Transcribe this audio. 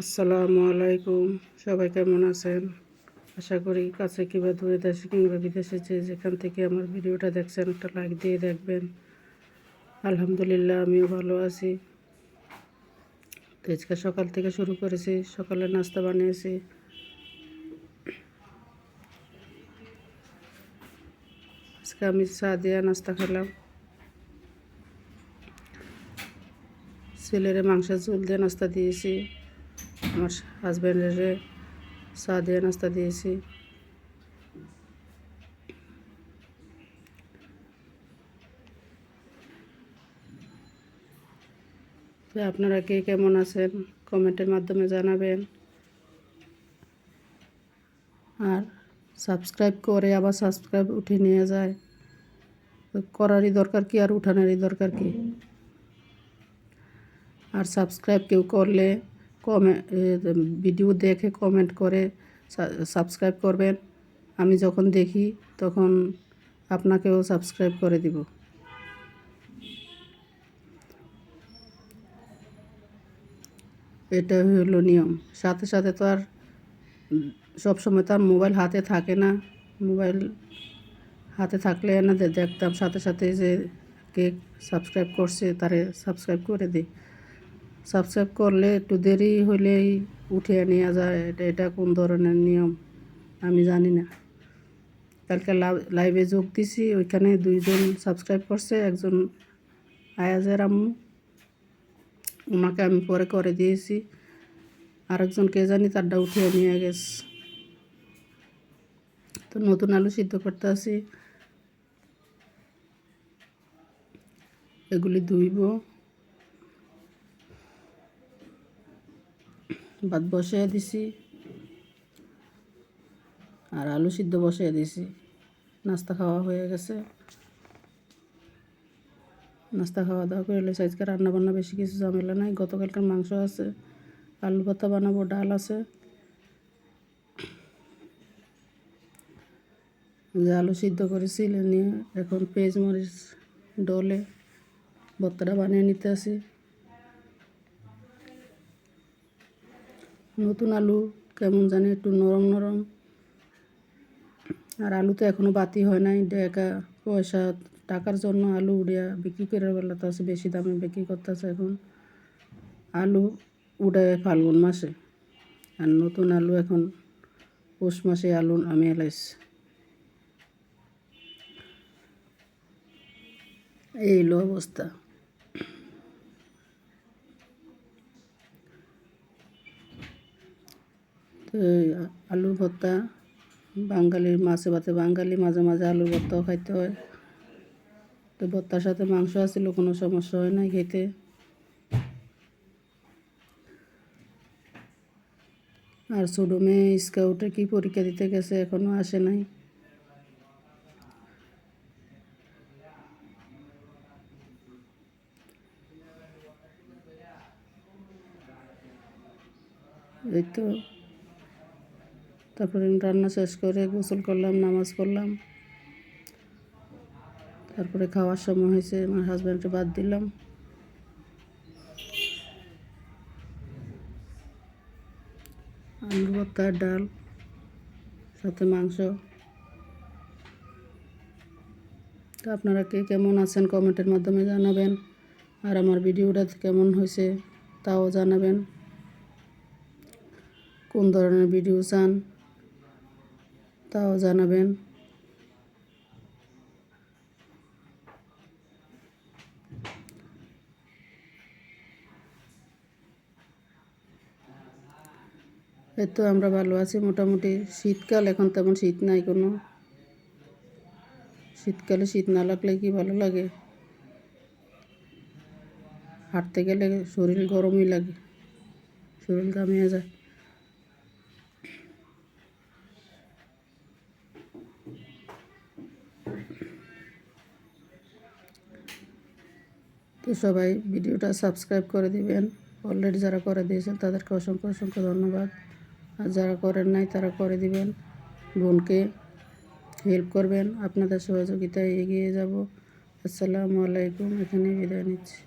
আসসালামু আলাইকুম। সবাই কেমন আছেন? আশা করি কাছে কিংবা দূরে দেশে কিংবা বিদেশে যে যেখান থেকে আমার ভিডিওটা দেখছেন একটা লাইক দিয়ে দেখবেন। আলহামদুলিল্লাহ, আমিও ভালো আছি। আজকে সকাল থেকে শুরু করেছি, সকালে নাস্তা বানিয়েছি। আজকে আমি চা দিয়ে নাস্তা খেলাম। ছেলেরে মাংসের ঝোল দিয়ে নাস্তা দিয়েছি। আমার হাজব্যান্ডের চা দিয়ে নাস্তা দিয়েছি। তো আপনারা কে কেমন আছেন? কমেন্টের মাধ্যমে জানাবেন। আর সাবস্ক্রাইব করে আবার সাবস্ক্রাইব উঠে নিয়ে যায়। করারই দরকার কি আর উঠানেরই দরকার কি? আর সাবস্ক্রাইব কেউ করলে কমে ভিডিও দেখে কমেন্ট করে সাবস্ক্রাইব করবেন। আমি যখন দেখি, তখন আপনাকেও সাবস্ক্রাইব করে দিব। এটা হলো নিয়ম। সাথে সাথে তো আর সবসময় তো আর মোবাইল হাতে থাকে না। মোবাইল হাতে থাকলে না দেখতাম সাথে সাথে যে কে সাবস্ক্রাইব করছে, তারে সাবস্ক্রাইব করে দিই। সাবস্ক্রাইব করলে একটু দেরি হলেই উঠিয়ে নেওয়া যায়। এটা এটা কোন ধরনের নিয়ম? আমি জানি না। কালকে লাইভে যোগ দিছি, ওইখানে দুইজন সাবস্ক্রাইব করছে, একজন আয়াজের আম্মু। ওনাকে আমি পরে করে দিয়েছি। আরেকজন কে জানি তারটা উঠিয়ে নিয়ে গেছে। তো নতুন আলু সিদ্ধ করতে আসি এগুলি ধুইব। ভাত বসিয়ে দিছি। আর আলু সিদ্ধ বসিয়ে দিছি। নাস্তা খাওয়া হয়ে গেছে। নাস্তা খাওয়া দাওয়া করে আজকে রান্না বান্না বেশি কিছু ঝামেলা নাই। গতকালকার মাংস আছে, আলু ভর্তা বানাবো, ডাল আছে। যে আলু সিদ্ধ করেছি নিয়ে এখন পেঁয়াজ, মরিচ, ডলে ভর্তাটা বানিয়ে নিতে আসি। নতুন আলু কেমন জানি একটু নরম নরম। আর আলু তো এখনও বাতি হয় নাই টাকা পয়সা টাকার জন্য আলু উড়িয়া বিক্রি করে বেলাতে আছে, বেশি দামে বিক্রি করতেছে এখন। আলু উড়ায় ফাল্গুন মাসে। আর নতুন আলু এখন পৌষ মাসে আলু আমি এলাইছি এই হলো অবস্থা। আলুর ভর্তা, বাঙালির মাছে ভাতে, বাঙালি মাঝে মাঝে আলুর ভর্তাও খাইতে হয়। তো ভর্তার সাথে মাংস আসছিল কোনো সমস্যা হয় না খেতে। আর ছোটো মেয়ে স্কাউটে কি পরীক্ষা দিতে গেছে এখনও আসে নাই। এই তো তারপরে রান্না শেষ করে গোসল করলাম, নামাজ পড়লাম। তারপরে খাওয়ার সময় হয়েছে, আমার হাজব্যান্ডকে বাদ দিলাম। আলু, ভর্তা, ডাল, সাথে মাংস। তো আপনারা কে কেমন আছেন কমেন্টের মাধ্যমে জানাবেন। আর আমার ভিডিওটা কেমন হয়েছে তাও জানাবেন। কোন ধরনের ভিডিও চান? তাও জানাবেন। এই তো আমরা ভালো আছি, মোটামুটি শীতকাল, এখন তেমন শীত নাই কোনো। শীতকালে শীত না লাগলে কি ভালো লাগে? হাঁটতে গেলে শরীর গরমই লাগে, শরীর ঘামিয়ে যায়। তো সবাই ভিডিওটা সাবস্ক্রাইব করে দিবেন। অলরেডি যারা করে দিয়েছেন, তাদেরকে অসংখ্য অসংখ্য ধন্যবাদ। আর যারা করেন নাই, তারা করে দিবেন। বোনকে হেল্প করবেন। আপনাদের সহযোগিতায় এগিয়ে যাব। আসসালামু আলাইকুম। এখানে বিদায় নিচ্ছি।